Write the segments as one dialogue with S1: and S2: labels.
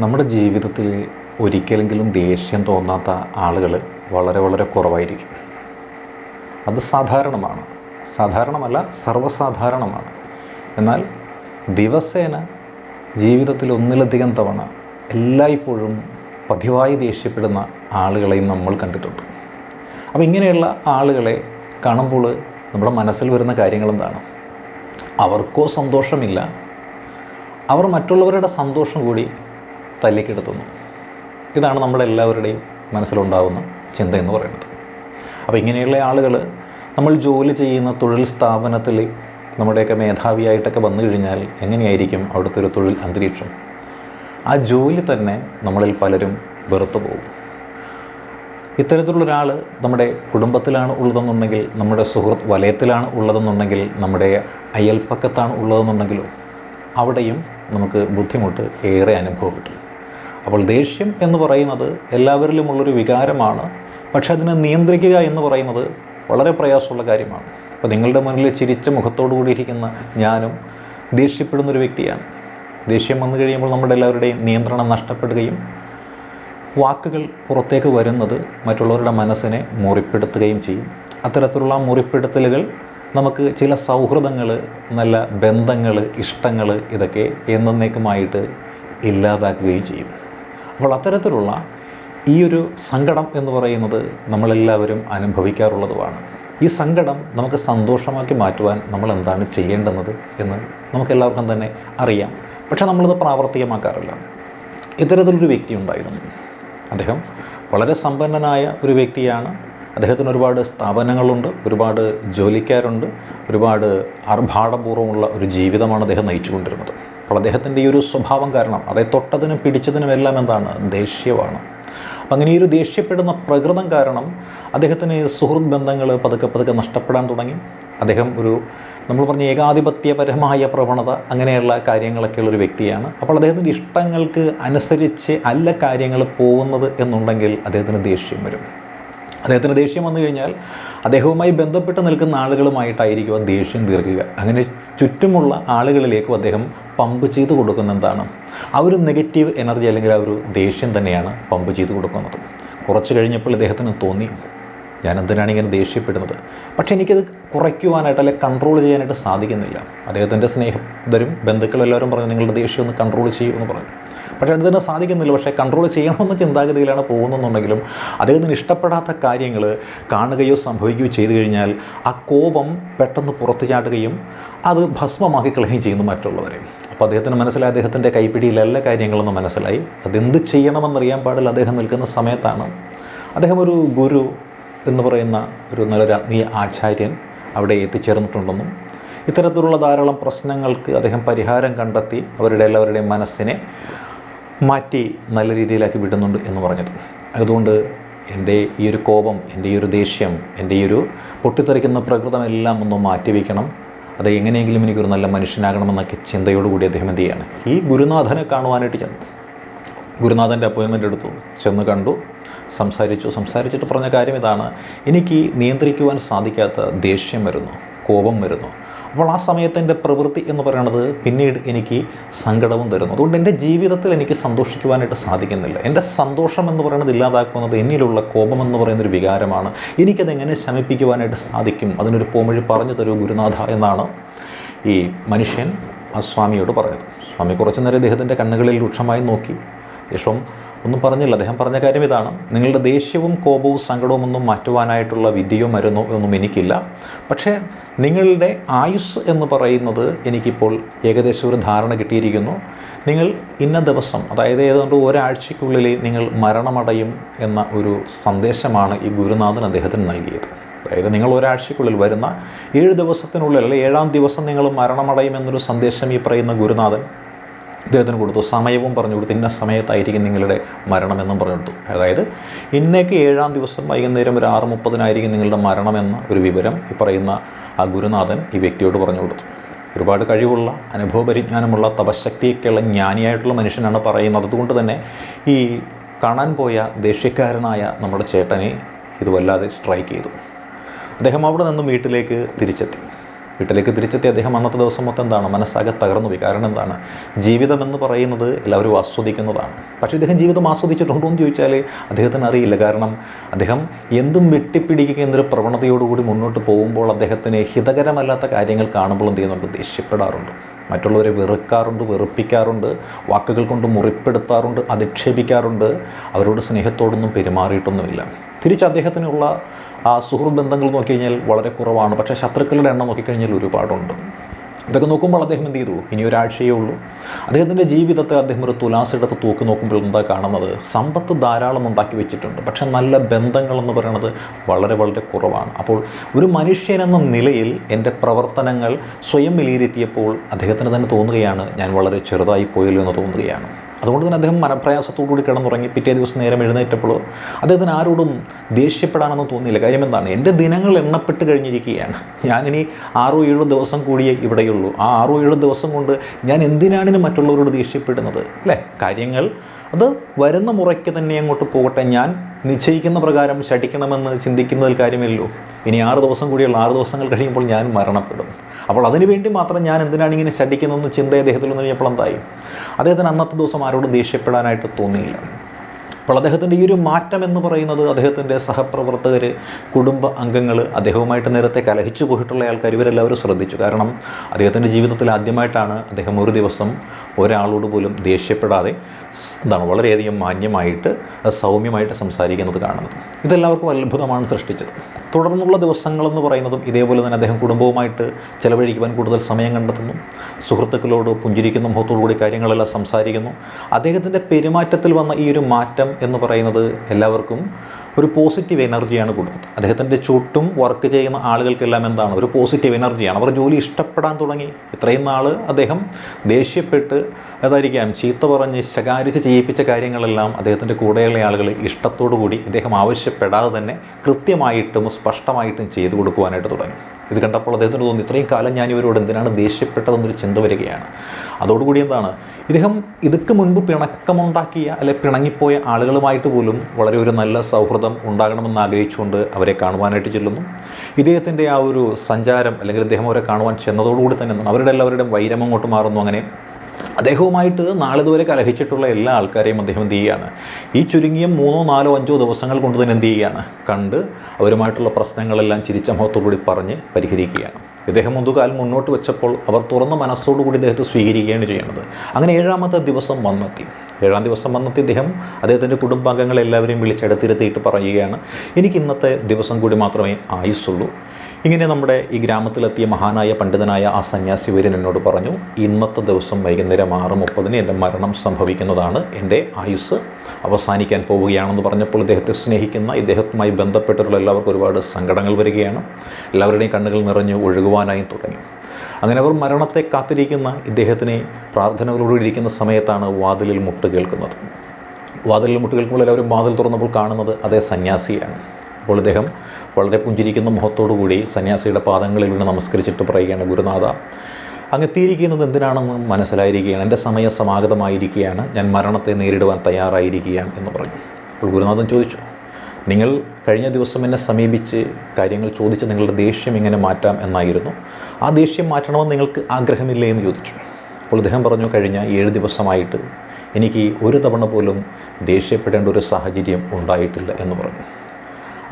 S1: നമ്മുടെ ജീവിതത്തിൽ ഒരിക്കലെങ്കിലും ദേഷ്യം തോന്നാത്ത ആളുകൾ വളരെ വളരെ കുറവായിരിക്കും. അത് സാധാരണമാണ്. സാധാരണമല്ല സർവസാധാരണമാണ്. എന്നാൽ ദിവസേന ജീവിതത്തിൽ ഒന്നിലധികം തവണ എല്ലായ്പ്പോഴും പതിവായി ദേഷ്യപ്പെടുന്ന ആളുകളെയും നമ്മൾ കണ്ടിട്ടുണ്ട്. അപ്പോൾ ഇങ്ങനെയുള്ള ആളുകളെ കാണുമ്പോൾ നമ്മുടെ മനസ്സിൽ വരുന്ന കാര്യങ്ങൾ എന്താണ്? അവർക്കോ സന്തോഷമില്ല. അവർ മറ്റുള്ളവരുടെ സന്തോഷം കൂടി തല്ലിക്കെടുത്തുന്നു. ഇതാണ് നമ്മുടെ എല്ലാവരുടെയും മനസ്സിലുണ്ടാകുന്ന ചിന്ത എന്ന് പറയുന്നത്. അപ്പോൾ ഇങ്ങനെയുള്ള ആളുകൾ നമ്മൾ ജോലി ചെയ്യുന്ന തൊഴിൽ സ്ഥാപനത്തിൽ നമ്മുടെയൊക്കെ മേധാവിയായിട്ടൊക്കെ വന്നു കഴിഞ്ഞാൽ എങ്ങനെയായിരിക്കും അവിടുത്തെ ഒരു തൊഴിൽ അന്തരീക്ഷം? ആ ജോലി തന്നെ നമ്മളിൽ പലരും വെറുത്തു പോകും. ഇത്തരത്തിലുള്ള ഒരാൾ നമ്മുടെ കുടുംബത്തിലാണ് ഉള്ളതെന്നുണ്ടെങ്കിൽ നമ്മുടെ സുഹൃത്ത് വലയത്തിലാണ് ഉള്ളതെന്നുണ്ടെങ്കിൽ നമ്മുടെ അയൽപ്പക്കത്താണ് ഉള്ളതെന്നുണ്ടെങ്കിലോ അവിടെയും നമുക്ക് ബുദ്ധിമുട്ട് ഏറെ അനുഭവപ്പെട്ടു അപ്പോൾ ദേഷ്യം എന്ന് പറയുന്നത് എല്ലാവരിലുമുള്ളൊരു വികാരമാണ്. പക്ഷെ അതിനെ നിയന്ത്രിക്കുക എന്ന് പറയുന്നത് വളരെ പ്രയാസമുള്ള കാര്യമാണ്. അപ്പോൾ നിങ്ങളുടെ മുന്നിൽ ചിരിച്ച മുഖത്തോടു കൂടിയിരിക്കുന്ന ഞാനും ദേഷ്യപ്പെടുന്നൊരു വ്യക്തിയാണ്. ദേഷ്യം വന്നു കഴിയുമ്പോൾ നമ്മുടെ എല്ലാവരുടെയും നിയന്ത്രണം നഷ്ടപ്പെടുകയും വാക്കുകൾ പുറത്തേക്ക് വരുന്നത് മറ്റുള്ളവരുടെ മനസ്സിനെ മുറിപ്പെടുത്തുകയും ചെയ്യും. അത്തരത്തിലുള്ള മുറിപ്പെടുത്തലുകൾ നമുക്ക് ചില സൗഹൃദങ്ങൾ നല്ല ബന്ധങ്ങൾ ഇഷ്ടങ്ങൾ ഇതൊക്കെ എന്നേക്കുമായിട്ട് ഇല്ലാതാക്കുകയും ചെയ്യും. അപ്പോൾ അത്തരത്തിലുള്ള ഈ ഒരു സങ്കടം എന്ന് പറയുന്നത് നമ്മളെല്ലാവരും അനുഭവിക്കാറുള്ളതുമാണ്. ഈ സങ്കടം നമുക്ക് സന്തോഷമാക്കി മാറ്റുവാൻ നമ്മൾ എന്താണ് ചെയ്യേണ്ടുന്നത് എന്ന് നമുക്കെല്ലാവർക്കും തന്നെ അറിയാം. പക്ഷേ നമ്മളത് പ്രാവർത്തികമാക്കാറില്ല. ഇത്തരത്തിലൊരു വ്യക്തി ഉണ്ടായിരുന്നു. അദ്ദേഹം വളരെ സമ്പന്നനായ ഒരു വ്യക്തിയാണ്. അദ്ദേഹത്തിന് ഒരുപാട് സ്ഥാപനങ്ങളുണ്ട് ഒരുപാട് ജോലിക്കാരുണ്ട് ഒരുപാട് ആർഭാടപൂർവമുള്ള ഒരു ജീവിതമാണ് അദ്ദേഹം നയിച്ചുകൊണ്ടിരുന്നത്. അപ്പോൾ അദ്ദേഹത്തിന്റെ ഈ ഒരു സ്വഭാവം കാരണം അതെ തൊട്ടതിനും പിടിച്ചതിനും എല്ലാം എന്താണ്? ദേഷ്യമാണ്. അപ്പം അങ്ങനെ ഈ ഒരു ദേഷ്യപ്പെടുന്ന പ്രകൃതം കാരണം അദ്ദേഹത്തിന് സുഹൃത്ത് ബന്ധങ്ങൾ പതുക്കെ പതുക്കെ നഷ്ടപ്പെടാൻ തുടങ്ങി. അദ്ദേഹം ഒരു നമ്മൾ പറഞ്ഞ ഏകാധിപത്യപരമായ പ്രവണത അങ്ങനെയുള്ള കാര്യങ്ങളൊക്കെയുള്ള ഒരു വ്യക്തിയാണ്. അപ്പോൾ അദ്ദേഹത്തിന്റെ ഇഷ്ടങ്ങൾക്ക് അനുസരിച്ച് അല്ല കാര്യങ്ങൾ പോകുന്നത് എന്നുണ്ടെങ്കിൽ അദ്ദേഹത്തിന് ദേഷ്യം വരും. അദ്ദേഹത്തിന് ദേഷ്യം വന്നു കഴിഞ്ഞാൽ അദ്ദേഹവുമായി ബന്ധപ്പെട്ട് നിൽക്കുന്ന ആളുകളുമായിട്ടായിരിക്കും ദേഷ്യം തീർക്കുക. അങ്ങനെ ചുറ്റുമുള്ള ആളുകളിലേക്കും അദ്ദേഹം പമ്പ് ചെയ്ത് കൊടുക്കുന്ന എന്താണ് ആ ഒരു നെഗറ്റീവ് എനർജി അല്ലെങ്കിൽ ആ ഒരു ദേഷ്യം തന്നെയാണ് പമ്പ് ചെയ്ത് കൊടുക്കുന്നത്. കുറച്ച് കഴിഞ്ഞപ്പോൾ ഇദ്ദേഹത്തിന് തോന്നി ഞാൻ എന്തിനാണ് ഇങ്ങനെ ദേഷ്യപ്പെടുന്നത്? പക്ഷേ എനിക്കത് കുറയ്ക്കുവാനായിട്ട് അല്ലെങ്കിൽ കൺട്രോൾ ചെയ്യാനായിട്ട് സാധിക്കുന്നില്ല. അദ്ദേഹത്തിന്റെ സ്നേഹിതരും ബന്ധുക്കളെല്ലാവരും പറഞ്ഞു നിങ്ങളുടെ ദേഷ്യം ഒന്ന് കൺട്രോൾ ചെയ്യൂ എന്ന് പറഞ്ഞു. പക്ഷേ അത് തന്നെ സാധിക്കുന്നില്ല. പക്ഷേ കൺട്രോൾ ചെയ്യണമെന്ന ചിന്താഗതിയിലാണ് പോകുന്നതെന്നുണ്ടെങ്കിലും അദ്ദേഹത്തിന് ഇഷ്ടപ്പെടാത്ത കാര്യങ്ങൾ കാണുകയോ സംഭവിക്കുകയോ ചെയ്തു കഴിഞ്ഞാൽ ആ കോപം പെട്ടെന്ന് പുറത്തു ചാടുകയും അത് ഭസ്മമാക്കി കളയുകയും ചെയ്യുന്നു മറ്റുള്ളവരെ. അപ്പോൾ അദ്ദേഹത്തിന് മനസ്സിലായി. അദ്ദേഹത്തിന്റെ കൈപ്പിടിയിലല്ല കാര്യങ്ങളെന്ന് മനസ്സിലായി. അതെന്ത് ചെയ്യണമെന്നറിയാൻ പാടില്ല. അദ്ദേഹം നിൽക്കുന്ന സമയത്താണ് അദ്ദേഹം ഒരു ഗുരു എന്ന് പറയുന്ന ഒരു നല്ലൊരു ആത്മീയ ആചാര്യൻ അവിടെ എത്തിച്ചേർന്നിട്ടുണ്ടെന്നും ഇത്തരത്തിലുള്ള ധാരാളം പ്രശ്നങ്ങൾക്ക് അദ്ദേഹം പരിഹാരം കണ്ടെത്തി അവരുടെ എല്ലാവരുടെയും മനസ്സിനെ മാറ്റി നല്ല രീതിയിലാക്കി വിടുന്നുണ്ട് എന്ന് പറഞ്ഞത്. അതുകൊണ്ട് എന്റെ ഈ ഒരു കോപം എന്റെ ഈ ഒരു ദേഷ്യം എന്റെ ഈ ഒരു പൊട്ടിത്തെറിക്കുന്ന പ്രകൃതമെല്ലാം ഒന്ന് മാറ്റി മാറ്റിവെക്കണം. അത് എങ്ങനെയെങ്കിലും എനിക്കൊരു നല്ല മനുഷ്യനാകണമെന്നൊക്കെ ചിന്തയോടുകൂടി അദ്ദേഹം എന്ത് ചെയ്യാണ്? ഈ ഗുരുനാഥനെ കാണുവാനായിട്ട് ചെന്നു. ഗുരുനാഥന്റെ അപ്പോയിൻമെന്റ് എടുത്തു. ചെന്ന് കണ്ടു. സംസാരിച്ചു. സംസാരിച്ചിട്ട് പറഞ്ഞ കാര്യം ഇതാണ്. എനിക്ക് നിയന്ത്രിക്കുവാൻ സാധിക്കാത്ത ദേഷ്യം വരുന്നു കോപം വരുന്നു. അപ്പോൾ ആ സമയത്ത് എന്റെ പ്രവൃത്തി എന്ന് പറയുന്നത് പിന്നീട് എനിക്ക് സങ്കടവും തരുന്നു. അതുകൊണ്ട് എന്റെ ജീവിതത്തിൽ എനിക്ക് സന്തോഷിക്കുവാനായിട്ട് സാധിക്കുന്നില്ല. എന്റെ സന്തോഷം എന്ന് പറയുന്നത് ഇല്ലാതാക്കുന്നത് എന്നിലുള്ള കോപം എന്ന് പറയുന്നൊരു വികാരമാണ്. എനിക്കതെങ്ങനെ ശമിപ്പിക്കുവാനായിട്ട് സാധിക്കും? അതിനൊരു പോമഴി പറഞ്ഞു തരൂ ഗുരുനാഥ എന്നാണ് ഈ മനുഷ്യൻ ആ സ്വാമിയോട് പറഞ്ഞത്. സ്വാമി കുറച്ചു നേരം അദ്ദേഹത്തിന്റെ കണ്ണുകളിൽ രൂക്ഷമായി നോക്കി. യശോം ഒന്നും പറഞ്ഞില്ല. അദ്ദേഹം പറഞ്ഞ കാര്യം ഇതാണ്. നിങ്ങളുടെ ദേഷ്യവും കോപവും സങ്കടവും ഒന്നും മാറ്റുവാനായിട്ടുള്ള വിദ്യയോ മരുന്നോ ഒന്നും എനിക്കില്ല. പക്ഷേ നിങ്ങളുടെ ആയുസ് എന്ന് പറയുന്നത് എനിക്കിപ്പോൾ ഏകദേശം ഒരു ധാരണ കിട്ടിയിരിക്കുന്നു. നിങ്ങൾ ഇന്ന ദിവസം അതായത് ഏതാണ്ട് ഒരാഴ്ചയ്ക്കുള്ളിൽ നിങ്ങൾ മരണമടയും എന്ന ഒരു സന്ദേശമാണ് ഈ ഗുരുനാഥൻ അദ്ദേഹത്തിന് നൽകിയത്. അതായത് നിങ്ങൾ ഒരാഴ്ചയ്ക്കുള്ളിൽ വരുന്ന ഏഴ് ദിവസത്തിനുള്ളിൽ അല്ലെങ്കിൽ ഏഴാം ദിവസം നിങ്ങൾ മരണമടയും എന്നൊരു സന്ദേശം ഈ പറയുന്ന ഗുരുനാഥൻ ഇദ്ദേഹത്തിന് കൊടുത്തു. സമയവും പറഞ്ഞു കൊടുത്തു. ഇന്ന സമയത്തായിരിക്കും നിങ്ങളുടെ മരണമെന്നും പറഞ്ഞു കൊടുത്തു. അതായത് ഇന്നേക്ക് ഏഴാം ദിവസം വൈകുന്നേരം ഒരു ആറ് മുപ്പതിനായിരിക്കും നിങ്ങളുടെ മരണമെന്ന ഒരു വിവരം ഈ പറയുന്ന ആ ഗുരുനാഥൻ ഈ വ്യക്തിയോട് പറഞ്ഞു കൊടുത്തു. ഒരുപാട് കഴിവുള്ള അനുഭവപരിജ്ഞാനമുള്ള തപശക്തിയൊക്കെയുള്ള ജ്ഞാനിയായിട്ടുള്ള മനുഷ്യനാണ് പറയുന്നത്. അതുകൊണ്ട് തന്നെ ഈ കാണാൻ പോയ ദേഷ്യക്കാരനായ നമ്മുടെ ചേട്ടനെ ഇതുവല്ലാതെ സ്ട്രൈക്ക് ചെയ്തു. അദ്ദേഹം അവിടെ നിന്നും വീട്ടിലേക്ക് തിരിച്ചെത്തി. വീട്ടിലേക്ക് തിരിച്ചെത്തി അദ്ദേഹം അന്നത്തെ ദിവസം മൊത്തം എന്താണ്? മനസ്സാകെ തകർന്നു പോയി. കാരണം എന്താണ്? ജീവിതം എന്ന് പറയുന്നത് എല്ലാവരും ആസ്വദിക്കുന്നതാണ്. പക്ഷേ ഇദ്ദേഹം ജീവിതം ആസ്വദിച്ചിട്ടുണ്ടോ എന്ന് ചോദിച്ചാൽ അദ്ദേഹത്തിന് അറിയില്ല. കാരണം അദ്ദേഹം എന്തും വെട്ടിപ്പിടിക്കുക എന്നൊരു പ്രവണതയോടുകൂടി മുന്നോട്ട് പോകുമ്പോൾ അദ്ദേഹത്തിന് ഹിതകരമല്ലാത്ത കാര്യങ്ങൾ കാണുമ്പോൾ എന്ത് ചെയ്യുന്നുണ്ട്? ദേഷ്യപ്പെടാറുണ്ട്. മറ്റുള്ളവരെ വെറുക്കാറുണ്ട് വെറുപ്പിക്കാറുണ്ട് വാക്കുകൾ കൊണ്ട് മുറിപ്പെടുത്താറുണ്ട് അധിക്ഷേപിക്കാറുണ്ട്. അവരോട് സ്നേഹത്തോടൊന്നും പെരുമാറിയിട്ടൊന്നുമില്ല. തിരിച്ച് അദ്ദേഹത്തിനുള്ള ആ സുഹൃത്ത് ബന്ധങ്ങൾ നോക്കിക്കഴിഞ്ഞാൽ വളരെ കുറവാണ്. പക്ഷേ ശത്രുക്കളുടെ എണ്ണം നോക്കിക്കഴിഞ്ഞാൽ ഒരുപാടുണ്ട്. ഇതൊക്കെ നോക്കുമ്പോൾ അദ്ദേഹം എന്ത് ചെയ്തു? ഇനി ഒരാഴ്ചയേ ഉള്ളൂ. അദ്ദേഹത്തിന്റെ ജീവിതത്തെ അദ്ദേഹം ഒരു തുലാസെടുത്ത് തൂക്കി നോക്കുമ്പോൾ എന്താ കാണുന്നത്? സമ്പത്ത് ധാരാളം ഉണ്ടാക്കി വെച്ചിട്ടുണ്ട്. പക്ഷേ നല്ല ബന്ധങ്ങൾ എന്ന് പറയുന്നത് വളരെ വളരെ കുറവാണ്. അപ്പോൾ ഒരു മനുഷ്യൻ എന്ന നിലയിൽ എന്റെ പ്രവർത്തനങ്ങൾ സ്വയം വിലയിരുത്തിയപ്പോൾ അദ്ദേഹത്തിന് തന്നെ തോന്നുകയാണ് ഞാൻ വളരെ ചെറുതായി പോയല്ലോ എന്ന് തോന്നുകയാണ്. അതുകൊണ്ട് തന്നെ അദ്ദേഹം മനപ്രയാസത്തോടുകൂടി കിടന്നുറങ്ങി പിറ്റേ ദിവസം നേരം എഴുന്നേറ്റപ്പോൾ അദ്ദേഹത്തിന് ആരോടും ദേഷ്യപ്പെടാനൊന്നും തോന്നിയില്ല. കാര്യം എന്താണ്? എന്റെ ദിനങ്ങൾ എണ്ണപ്പെട്ട് കഴിഞ്ഞിരിക്കുകയാണ്. ഞാനിനി ആറോ ഏഴോ ദിവസം കൂടിയേ ഇവിടെയുള്ളൂ. ആ ആറോ ഏഴോ ദിവസം കൊണ്ട് ഞാൻ എന്തിനാണിനും മറ്റുള്ളവരോട് ദേഷ്യപ്പെടുന്നത്? അല്ലേ? കാര്യങ്ങൾ അത് വരുന്ന മുറയ്ക്ക് തന്നെ അങ്ങോട്ട് പോകട്ടെ. ഞാൻ നിശ്ചയിക്കുന്ന പ്രകാരം ശഠിക്കണമെന്ന് ചിന്തിക്കുന്നതിൽ കാര്യമില്ലല്ലോ. ഇനി ആറ് ദിവസം കൂടിയുള്ള ആറ് ദിവസങ്ങൾ കഴിയുമ്പോൾ ഞാൻ മരണപ്പെടും. അപ്പോൾ അതിനുവേണ്ടി മാത്രം ഞാൻ എന്തിനാണ് ഇങ്ങനെ ശഠിക്കുന്നതെന്ന് ചിന്ത അദ്ദേഹത്തിൽ നിന്ന് കഴിഞ്ഞപ്പോൾ എന്തായി? അദ്ദേഹത്തിന് അന്നത്തെ ദിവസം ആരോടും ദേഷ്യപ്പെടാനായിട്ട് തോന്നിയില്ല. അപ്പോൾ അദ്ദേഹത്തിന്റെ ഈ ഒരു മാറ്റം എന്ന് പറയുന്നത് അദ്ദേഹത്തിന്റെ സഹപ്രവർത്തകർ കുടുംബ അംഗങ്ങൾ അദ്ദേഹവുമായിട്ട് നേരത്തെ കലഹിച്ചു പോയിട്ടുള്ള ആൾക്കാർ ഇവരെല്ലാവരും ശ്രദ്ധിച്ചു. കാരണം അദ്ദേഹത്തിന്റെ ജീവിതത്തിൽ ആദ്യമായിട്ടാണ് അദ്ദേഹം ഒരു ദിവസം ഒരാളോട് പോലും ദേഷ്യപ്പെടാതെ എന്താണ് വളരെയധികം മാന്യമായിട്ട് സൗമ്യമായിട്ട് സംസാരിക്കുന്നത് കാണുന്നത്. ഇതെല്ലാവർക്കും അത്ഭുതമാണ് സൃഷ്ടിച്ചത്. തുടർന്നുള്ള ദിവസങ്ങളെന്ന് പറയുന്നതും ഇതേപോലെ തന്നെ അദ്ദേഹം കുടുംബവുമായിട്ട് ചിലവഴിക്കുവാൻ കൂടുതൽ സമയം കണ്ടെത്തുന്നു. സുഹൃത്തുക്കളോട് പുഞ്ചിരിക്കുന്ന മുഖത്തോടുകൂടി കാര്യങ്ങളെല്ലാം സംസാരിക്കുന്നു. അദ്ദേഹത്തിന്റെ പെരുമാറ്റത്തിൽ വന്ന ഈ ഒരു മാറ്റം എന്ന് പറയുന്നത് എല്ലാവർക്കും ഒരു പോസിറ്റീവ് എനർജിയാണ് കൊടുത്തത്. അദ്ദേഹത്തിന്റെ ചുറ്റും വർക്ക് ചെയ്യുന്ന ആളുകൾക്കെല്ലാം എന്താണ്? ഒരു പോസിറ്റീവ് എനർജിയാണ് അവർ ജോലി ഇഷ്ടപ്പെടാൻ തുടങ്ങി. ഇത്രയും നാൾ അദ്ദേഹം ദേഷ്യപ്പെട്ട് അതായിരിക്കാം ചീത്ത പറഞ്ഞ് ശകാരിച്ച് ചെയ്യിപ്പിച്ച കാര്യങ്ങളെല്ലാം അദ്ദേഹത്തിന്റെ കൂടെയുള്ള ആളുകൾ ഇഷ്ടത്തോടു കൂടി അദ്ദേഹം ആവശ്യപ്പെടാതെ തന്നെ കൃത്യമായിട്ടും സ്പഷ്ടമായിട്ടും ചെയ്തു കൊടുക്കുവാനായിട്ട് തുടങ്ങി. ഇത് കണ്ടപ്പോൾ അദ്ദേഹത്തിന് തോന്നി ഇത്രയും കാലം ഞാൻ ഇവരോട് എന്തിനാണ് ദേഷ്യപ്പെട്ടതെന്നൊരു ചിന്ത വരികയാണ്. അതോടുകൂടി എന്താണ് ഇദ്ദേഹം ഇതൊക്കെ മുൻപ് പിണക്കമുണ്ടാക്കിയ അല്ലെ പിണങ്ങിപ്പോയ ആളുകളുമായിട്ട് പോലും വളരെ ഒരു നല്ല സൗഹൃദം ഉണ്ടാകണമെന്ന് ആഗ്രഹിച്ചുകൊണ്ട് അവരെ കാണുവാനായിട്ട് ചെല്ലുന്നു. ഇദ്ദേഹത്തിന്റെ ആ ഒരു സഞ്ചാരം അല്ലെങ്കിൽ ഇദ്ദേഹം അവരെ കാണുവാൻ ചെന്നതോടുകൂടി തന്നെ അവരുടെ എല്ലാവരുടെയും വൈരം അങ്ങോട്ട് മാറുന്നു അങ്ങനെ അദ്ദേഹവുമായിട്ട് നാളിതുവരെ കലഹിച്ചിട്ടുള്ള എല്ലാ ആൾക്കാരെയും അദ്ദേഹം എന്ത് ചെയ്യുകയാണ് ഈ ചുരുങ്ങിയ മൂന്നോ നാലോ അഞ്ചോ ദിവസങ്ങൾ കൊണ്ട് തന്നെ എന്ത് ചെയ്യുകയാണ് കണ്ട് അവരുമായിട്ടുള്ള പ്രശ്നങ്ങളെല്ലാം ചിരിച്ച മുഖത്തോടുകൂടി പറഞ്ഞ് പരിഹരിക്കുകയാണ്. ഇദ്ദേഹം മുതുകാൽ മുന്നോട്ട് വെച്ചപ്പോൾ അവർ തുറന്ന മനസ്സോടുകൂടി ഇദ്ദേഹത്തെ സ്വീകരിക്കുകയാണ് ചെയ്യുന്നത്. അങ്ങനെ ഏഴാമത്തെ ദിവസം വന്നെത്തി. ഏഴാം ദിവസം വന്നെത്തി ഇദ്ദേഹം അദ്ദേഹത്തിന്റെ കുടുംബാംഗങ്ങളെല്ലാവരെയും വിളിച്ചെടുത്തിരുത്തിയിട്ട് പറയുകയാണ് എനിക്ക് ഇന്നത്തെ ദിവസം കൂടി മാത്രമേ ആയുസ്സുള്ളൂ. ഇങ്ങനെ നമ്മുടെ ഈ ഗ്രാമത്തിലെത്തിയ മഹാനായ പണ്ഡിതനായ ആ സന്യാസി വീരൻ എന്നോട് പറഞ്ഞു ഇന്നത്തെ ദിവസം വൈകുന്നേരം ആറ് മുപ്പതിന് എന്റെ മരണം സംഭവിക്കുന്നതാണ് എന്റെ ആയുസ് അവസാനിക്കാൻ പോവുകയാണെന്ന് പറഞ്ഞപ്പോൾ ഇദ്ദേഹത്തെ സ്നേഹിക്കുന്ന ഇദ്ദേഹവുമായി ബന്ധപ്പെട്ടിട്ടുള്ള എല്ലാവർക്കും ഒരുപാട് സങ്കടങ്ങൾ വരികയാണ്. എല്ലാവരുടെയും കണ്ണുകൾ നിറഞ്ഞു ഒഴുകുവാനായി തുടങ്ങി. അങ്ങനെ അവർ മരണത്തെ കാത്തിരിക്കുന്ന ഇദ്ദേഹത്തിനെ പ്രാർത്ഥനകളോട് ഇരിക്കുന്ന സമയത്താണ് വാതിലിൽ മുട്ട് കേൾക്കുന്നത്. വാതിലിൽ മുട്ട് കേൾക്കുമ്പോൾ എല്ലാവരും വാതിൽ തുറന്നപ്പോൾ കാണുന്നത് അതേ സന്യാസിയാണ്. അപ്പോൾ അദ്ദേഹം വളരെ പുഞ്ചിരിക്കുന്ന മുഖത്തോടുകൂടി സന്യാസിയുടെ പാദങ്ങളിൽ നിന്ന് നമസ്കരിച്ചിട്ട് പറയുകയാണ് ഗുരുനാഥ അങ്ങ് എത്തിയിരിക്കുന്നത് എന്തിനാണെന്ന് മനസ്സിലായിരിക്കുകയാണ്. എന്റെ സമയം സമാഗതമായിരിക്കുകയാണ്. ഞാൻ മരണത്തെ നേരിടുവാൻ തയ്യാറായിരിക്കുകയാണ് എന്ന് പറഞ്ഞു. അപ്പോൾ ഗുരുനാഥൻ ചോദിച്ചു നിങ്ങൾ കഴിഞ്ഞ ദിവസം എന്നെ സമീപിച്ച് കാര്യങ്ങൾ ചോദിച്ച് നിങ്ങളുടെ ദേഷ്യം എങ്ങനെ മാറ്റാം എന്നായിരുന്നു. ആ ദേഷ്യം മാറ്റണമെന്ന് നിങ്ങൾക്ക് ആഗ്രഹമില്ലേ എന്ന് ചോദിച്ചു. അപ്പോൾ അദ്ദേഹം പറഞ്ഞു കഴിഞ്ഞ ഏഴ് ദിവസമായിട്ട് എനിക്ക് ഒരു തവണ പോലും ദേഷ്യപ്പെടേണ്ട ഒരു സാഹചര്യം ഉണ്ടായിട്ടില്ല എന്ന് പറഞ്ഞു.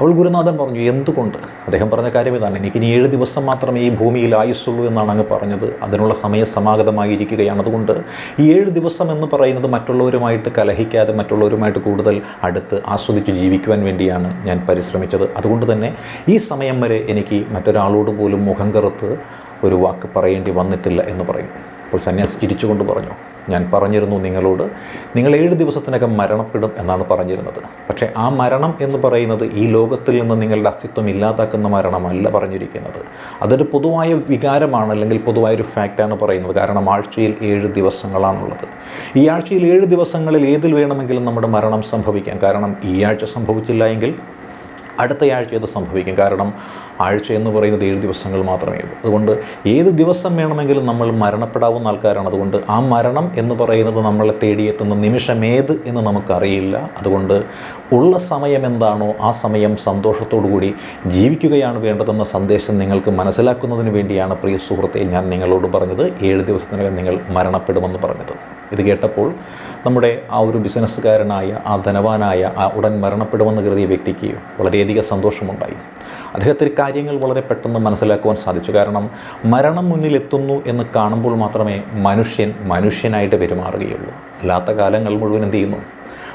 S1: അവൾ ഗുരുനാഥൻ പറഞ്ഞു എന്തുകൊണ്ട്? അദ്ദേഹം പറഞ്ഞ കാര്യം ഇതാണ്. എനിക്ക് ഇനി ഏഴ് ദിവസം മാത്രമേ ഈ ഭൂമിയിൽ ആയുസ്സുള്ളൂ എന്നാണ് അങ്ങ് പറഞ്ഞത്. അതിനുള്ള സമയം സമാഗതമായിരിക്കുകയാണ്. അതുകൊണ്ട് ഈ ഏഴ് ദിവസം എന്ന് പറയുന്നത് മറ്റുള്ളവരുമായിട്ട് കലഹിക്കാതെ മറ്റുള്ളവരുമായിട്ട് കൂടുതൽ അടുത്ത് ആസ്വദിച്ച് ജീവിക്കുവാൻ വേണ്ടിയാണ് ഞാൻ പരിശ്രമിച്ചത്. അതുകൊണ്ട് തന്നെ ഈ സമയം വരെ എനിക്ക് മറ്റൊരാളോട് പോലും മുഖം കറുത്ത് ഒരു വാക്ക് പറയേണ്ടി വന്നിട്ടില്ല എന്ന് പറയും. അപ്പോൾ സന്യാസി ചിരിച്ചുകൊണ്ട് പറഞ്ഞു ഞാൻ പറഞ്ഞിരുന്നു നിങ്ങളോട് നിങ്ങൾ ഏഴ് ദിവസത്തിനകം മരണപ്പെടും എന്നാണ് പറഞ്ഞിരുന്നത്. പക്ഷേ ആ മരണം എന്ന് പറയുന്നത് ഈ ലോകത്തിൽ നിന്ന് നിങ്ങളുടെ അസ്തിത്വം ഇല്ലാതാക്കുന്ന മരണമല്ല പറഞ്ഞിരിക്കുന്നത്. അതൊരു പൊതുവായ വികാരമാണ് അല്ലെങ്കിൽ പൊതുവായൊരു ഫാക്റ്റാണ് പറയുന്നത്. കാരണം ആഴ്ചയിൽ ഏഴ് ദിവസങ്ങളാണുള്ളത്. ഈ ആഴ്ചയിൽ ഏഴ് ദിവസങ്ങളിൽ ഏതിൽ വേണമെങ്കിലും നമ്മുടെ മരണം സംഭവിക്കാം. കാരണം ഈ ആഴ്ച സംഭവിച്ചില്ല എങ്കിൽ അടുത്ത ആഴ്ച ഇത് സംഭവിക്കും. കാരണം ആഴ്ച എന്ന് പറയുന്നത് ഏഴ് ദിവസങ്ങൾ മാത്രമേ ഉള്ളൂ. അതുകൊണ്ട് ഏത് ദിവസം വേണമെങ്കിലും നമ്മൾ മരണപ്പെടാവുന്ന ആൾക്കാരാണ്. അതുകൊണ്ട് ആ മരണം എന്ന് പറയുന്നത് നമ്മളെ തേടിയെത്തുന്ന നിമിഷമേത് എന്ന് നമുക്കറിയില്ല. അതുകൊണ്ട് ഉള്ള സമയം എന്താണോ ആ സമയം സന്തോഷത്തോടു കൂടി ജീവിക്കുകയാണ് വേണ്ടതെന്ന സന്ദേശം നിങ്ങൾക്ക് മനസ്സിലാക്കുന്നതിന് വേണ്ടിയാണ് പ്രിയ സുഹൃത്തെ ഞാൻ നിങ്ങളോട് പറഞ്ഞത്. ഏഴ് ദിവസത്തിനകം നിങ്ങൾ മരണപ്പെടുമെന്ന് പറഞ്ഞത്. ഇത് കേട്ടപ്പോൾ നമ്മുടെ ആ ഒരു ബിസിനസ്സുകാരനായ ആ ധനവാനായ ആ ഉടൻ മരണപ്പെടുമെന്ന് കരുതിയ വ്യക്തിക്ക് വളരെയധികം സന്തോഷമുണ്ടായി. അദ്ദേഹത്തിന് കാര്യങ്ങൾ വളരെ പെട്ടെന്ന് മനസ്സിലാക്കുവാൻ സാധിച്ചു. കാരണം മരണം മുന്നിലെത്തുന്നു എന്ന് കാണുമ്പോൾ മാത്രമേ മനുഷ്യൻ മനുഷ്യനായിട്ട് പെരുമാറുകയുള്ളൂ. അല്ലാത്ത കാലങ്ങൾ മുഴുവൻ എന്ത് ചെയ്യുന്നു?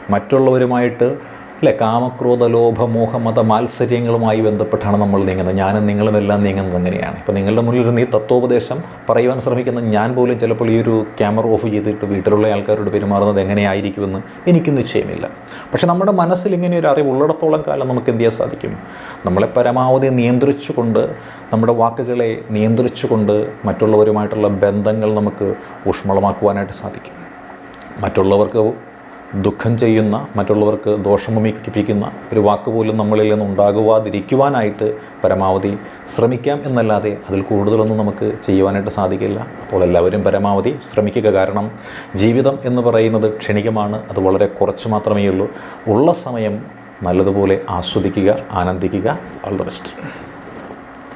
S1: മറ്റുള്ളവരുമായിട്ട് അല്ലെ? കാമക്രോധ ലോഭ മോഹ മത മാത്സര്യങ്ങളുമായി ബന്ധപ്പെട്ടാണ് നമ്മൾ നീങ്ങുന്നത്. ഞാനും നിങ്ങളും എല്ലാം നീങ്ങുന്നത് അങ്ങനെയാണ്. ഇപ്പോൾ നിങ്ങളുടെ മുന്നിൽ ഇരുന്ന് ഈ തത്വോപദേശം പറയുവാൻ ശ്രമിക്കുന്ന ഞാൻ പോലും ചിലപ്പോൾ ഈ ഒരു ക്യാമറ ഓഫ് ചെയ്തിട്ട് വീട്ടിലുള്ള ആൾക്കാരോട് പെരുമാറുന്നത് എങ്ങനെയായിരിക്കുമെന്ന് എനിക്ക് നിശ്ചയമില്ല പക്ഷെ നമ്മുടെ മനസ്സിൽ ഇങ്ങനെ ഒരു അറിവ് ഉള്ളിടത്തോളം കാലം നമുക്ക് എന്ത് ചെയ്യാൻ സാധിക്കും? നമ്മളെ പരമാവധി നിയന്ത്രിച്ചുകൊണ്ട് നമ്മുടെ വാക്കുകളെ നിയന്ത്രിച്ചുകൊണ്ട് മറ്റുള്ളവരുമായിട്ടുള്ള ബന്ധങ്ങൾ നമുക്ക് ഊഷ്മളമാക്കുവാനായിട്ട് സാധിക്കും. മറ്റുള്ളവർക്ക് ദുഃഖം ചെയ്യുന്ന മറ്റുള്ളവർക്ക് ദോഷമുമിപ്പിക്കുന്ന ഒരു വാക്ക് പോലും നമ്മളിൽ നിന്ന് ഉണ്ടാകുവാതിരിക്കുവാനായിട്ട് പരമാവധി ശ്രമിക്കാം എന്നല്ലാതെ അതിൽ കൂടുതലൊന്നും നമുക്ക് ചെയ്യുവാനായിട്ട് സാധിക്കില്ല. അപ്പോൾ എല്ലാവരും പരമാവധി ശ്രമിക്കുക. കാരണം ജീവിതം എന്ന് പറയുന്നത് ക്ഷണികമാണ്. അത് വളരെ കുറച്ച് മാത്രമേ ഉള്ളൂ ഉള്ള സമയം നല്ലതുപോലെ ആസ്വദിക്കുക ആനന്ദിക്കുക. All the best